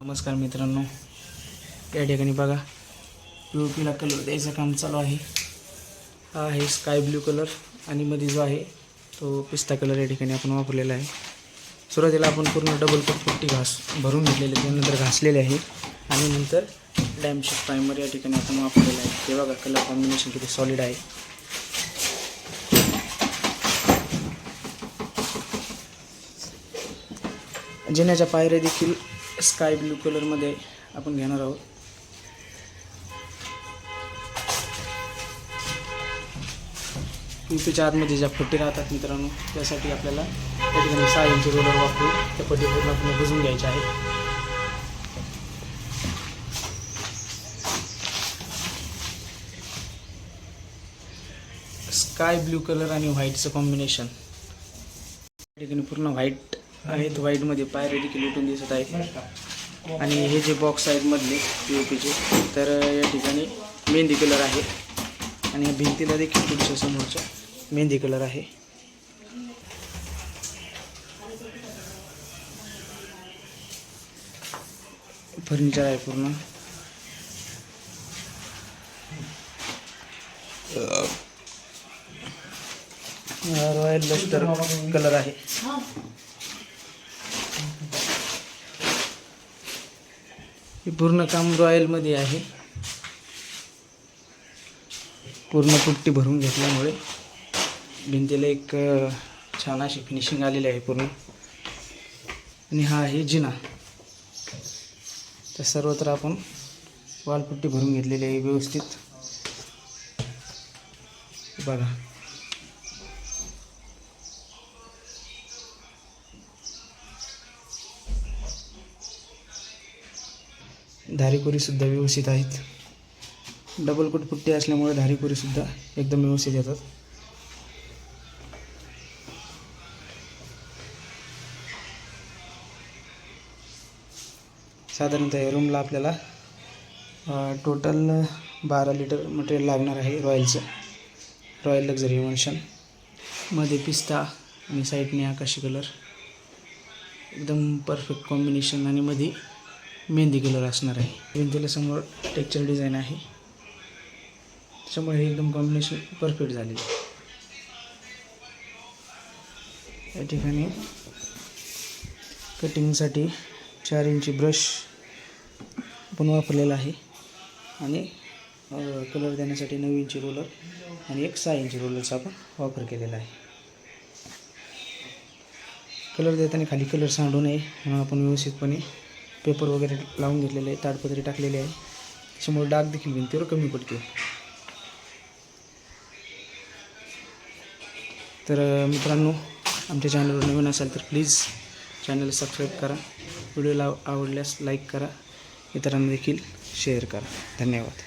नमस्कार मित्रांनो. या ठिकाणी बघा पी पीला कलर द्यायचं काम चालू आहे. हा आहे स्काय ब्ल्यू कलर आणि मध्ये जो आहे तो पिस्ता कलर या ठिकाणी आपण वापरलेला आहे. सुरुवातीला आपण पूर्ण डबल कोट पट्टी घास भरून घेतलेली आहे, त्यानंतर घासलेले आहे. आणि नंतर डॅमशिप प्रायमर या ठिकाणी आपण वापरलेलं आहे. ते बघा कलर कॉम्बिनेशन किती सॉलिड आहे. जिन्याच्या पायऱ्या देखील स्काय ब्लू कलरमध्ये आपण घेणार आहोत. पिंपीच्या आतमध्ये ज्या पट्टी राहतात मित्रांनो त्यासाठी आपल्याला त्या ठिकाणी सहा इंची रोलर वापरून त्या पट्टी पूर्णपणे बुजून घ्यायच्या आहेत स्काय ब्लू कलर आणि व्हाईटचं कॉम्बिनेशन या ठिकाणी पूर्ण व्हाईट आहेत. व्हाईटमध्ये पायऱ्या देखील उठून दिसत आहेत. आणि हे जे बॉक्स आहेत मधले पी ओ पीचे तर या ठिकाणी मेहंदी कलर आहे. आणि भिंतीला देखील तुमच्या समोरच्या मेहंदी कलर आहे. फर्निचर आहे पूर्ण. रॉयल लस्टर कलर आहे. हे पूर्ण काम रॉयलमध्ये आहे. पूर्ण पुट्टी भरून घेतल्यामुळे भिंतीला एक छान अशी फिनिशिंग आलेली आहे पूर्ण. आणि हा आहे जिना. तर सर्वत्र आपण वालपुट्टी भरून घेतलेली आहे व्यवस्थित. बघा. धारीकोरीसुद्धा व्यवस्थित आहेत. डबल कोट पुट्टी असल्यामुळे धारीकोरीसुद्धा एकदम व्यवस्थित येतात. साधारणतः या रूमला आपल्याला टोटल बारा लिटर मटेरियल लागणार आहे रॉयलचं. रॉयल लक्झरी मन्शनमध्ये पिस्ता आणि साईडने आकाशी कलर एकदम परफेक्ट कॉम्बिनेशन आणि मध्ये मेहंदी कलर असणार आहे. भिंतीला समोर टेक्चर डिझाईन आहे. त्याच्यामुळे हे एकदम कॉम्बिनेशन परफेक्ट झालेलं या ठिकाणी कटिंगसाठी चार इंची ब्रश पण वापरलेला आहे. आणि कलर देण्यासाठी नऊ इंची रोलर आणि एक सहा इंची रोलरचा आपण वापर केलेला आहे. कलर देताना खाली कलर सांडू नये म्हणून आपण व्यवस्थितपणे पेपर वगैरे लावून घेतलेले आहे ताडपत्री टाकलेले आहे. त्याच्यामुळे डाग देखील भिंतीवर कमी पडते तर मित्रांनो आमच्या चॅनलवर नवीन असाल तर प्लीज चॅनल सबस्क्राईब करा. व्हिडिओला आवडल्यास लाईक करा. इतरांना देखील शेअर करा. धन्यवाद.